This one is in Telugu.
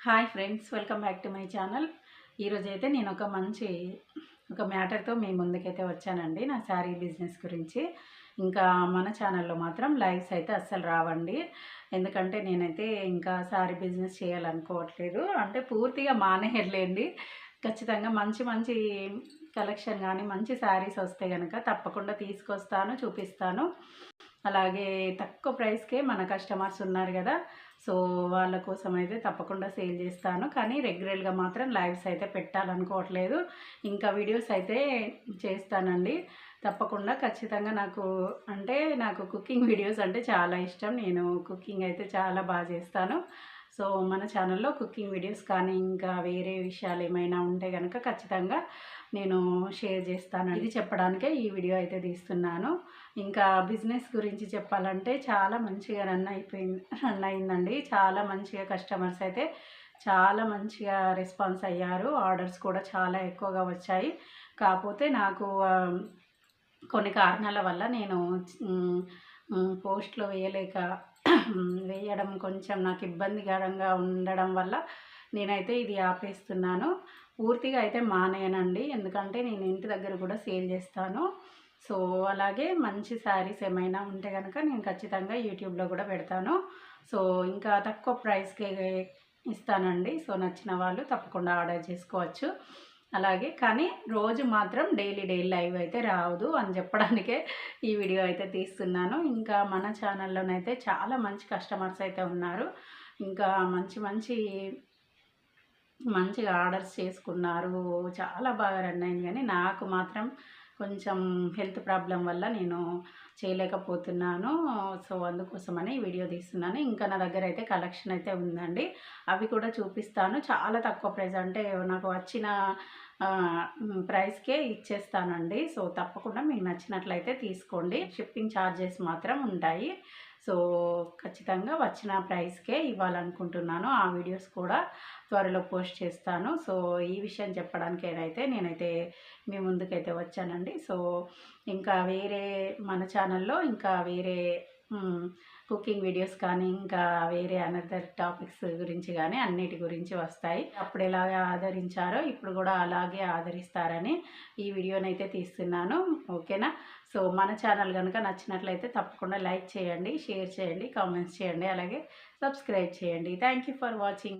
Hi friends welcome back to my channel. ఈరోజు అయితే నేను ఒక మంచి ఒక మ్యాటర్తో మీ ముందుకైతే వచ్చానండి నా శారీ బిజినెస్ గురించి. ఇంకా మన ఛానల్లో మాత్రం లైవ్స్ అయితే అస్సలు రావండి. ఎందుకంటే నేనైతే ఇంకా శారీ బిజినెస్ చేయాలనుకోవట్లేదు. అంటే పూర్తిగా మానేయలేండి ఖచ్చితంగా మంచి మంచి కలెక్షన్ కానీ మంచి శారీస్ వస్తే కనుక తప్పకుండా తీసుకొస్తాను చూపిస్తాను. అలాగే తక్కువ ప్రైస్కే మన కస్టమర్స్ ఉన్నారు కదా. సో వాళ్ళ కోసం అయితే తప్పకుండా సేల్ చేస్తాను. కానీ రెగ్యులర్గా మాత్రం లైవ్స్ అయితే పెట్టాలనుకోవట్లేదు. ఇంకా వీడియోస్ అయితే చేస్తానండి. తప్పకుండా ఖచ్చితంగా నాకు అంటే నాకు కుకింగ్ వీడియోస్ అంటే చాలా ఇష్టం. నేను కుకింగ్ అయితే చాలా బాగా చేస్తాను. సో మన ఛానల్లో కుకింగ్ వీడియోస్ కానీ ఇంకా వేరే విషయాలు ఏమైనా ఉంటే కనుక ఖచ్చితంగా నేను షేర్ చేస్తాను. ఇది చెప్పడానికే ఈ వీడియో అయితే తీస్తున్నాను. ఇంకా బిజినెస్ గురించి చెప్పాలంటే చాలా మంచిగా రన్ అయిపోయింది రన్ అయిందండి. చాలా మంచిగా కస్టమర్స్ అయితే చాలా మంచిగా రెస్పాన్స్ అయ్యారు. ఆర్డర్స్ కూడా చాలా ఎక్కువగా వచ్చాయి. కాకపోతే నాకు కొన్ని కారణాల వల్ల నేను పోస్ట్లో వేయలేక వేయడం కొంచెం నాకు ఇబ్బందికరంగా ఉండడం వల్ల నేనైతే ఇది ఆపేస్తున్నాను. పూర్తిగా అయితే మానేయనండి ఎందుకంటే నేను ఇంటి దగ్గర కూడా సేల్ చేస్తాను. సో అలాగే మంచి శారీస్ ఏమైనా ఉంటే కనుక నేను ఖచ్చితంగా యూట్యూబ్లో కూడా పెడతాను. సో ఇంకా తక్కువ ప్రైస్కి ఇస్తానండి. సో నచ్చిన వాళ్ళు తప్పకుండా ఆర్డర్ చేసుకోవచ్చు. అలాగే కానీ రోజు మాత్రం డైలీ డైలీ లైవ్ అయితే రావదు అని చెప్పడానికే ఈ వీడియో అయితే తీస్తున్నాను. ఇంకా మన ఛానల్లోనైతే చాలా మంచి కస్టమర్స్ అయితే ఉన్నారు. ఇంకా మంచి మంచి మంచిగా ఆర్డర్స్ చేసుకున్నారు. చాలా బాగా రన్ అయింది. కానీ నాకు మాత్రం కొంచెం హెల్త్ ప్రాబ్లం వల్ల నేను చేయలేకపోతున్నాను. సో అందుకోసమని వీడియో తీస్తున్నాను. ఇంకా నా దగ్గర అయితే కలెక్షన్ అయితే ఉందండి. అవి కూడా చూపిస్తాను. చాలా తక్కువ ప్రైస్ అంటే నాకు వచ్చిన ప్రైస్కే ఇచ్చేస్తానండి. సో తప్పకుండా మీకు నచ్చినట్లయితే తీసుకోండి. షిప్పింగ్ ఛార్జెస్ మాత్రం ఉంటాయి. సో ఖచ్చితంగా వచ్చిన ప్రైస్కే ఇవ్వాలనుకుంటున్నాను. ఆ వీడియోస్ కూడా త్వరలో పోస్ట్ చేస్తాను. సో ఈ విషయం చెప్పడానికి ఏదైతే నేనైతే మీ ముందుకైతే వచ్చానండి. సో ఇంకా వేరే మన ఛానల్లో ఇంకా వేరే కుకింగ్ వీడియోస్ కానీ ఇంకా వేరే అనదర్ టాపిక్స్ గురించి కానీ అన్నిటి గురించి వస్తాయి. అప్పుడు ఎలాగే ఆదరించారో ఇప్పుడు కూడా అలాగే ఆదరిస్తారని ఈ వీడియోనైతే తీస్తున్నాను. ఓకేనా? సో మన ఛానల్ కనుక నచ్చినట్లయితే తప్పకుండా లైక్ చేయండి షేర్ చేయండి కామెంట్స్ చేయండి అలాగే సబ్స్క్రైబ్ చేయండి. Thank for watching.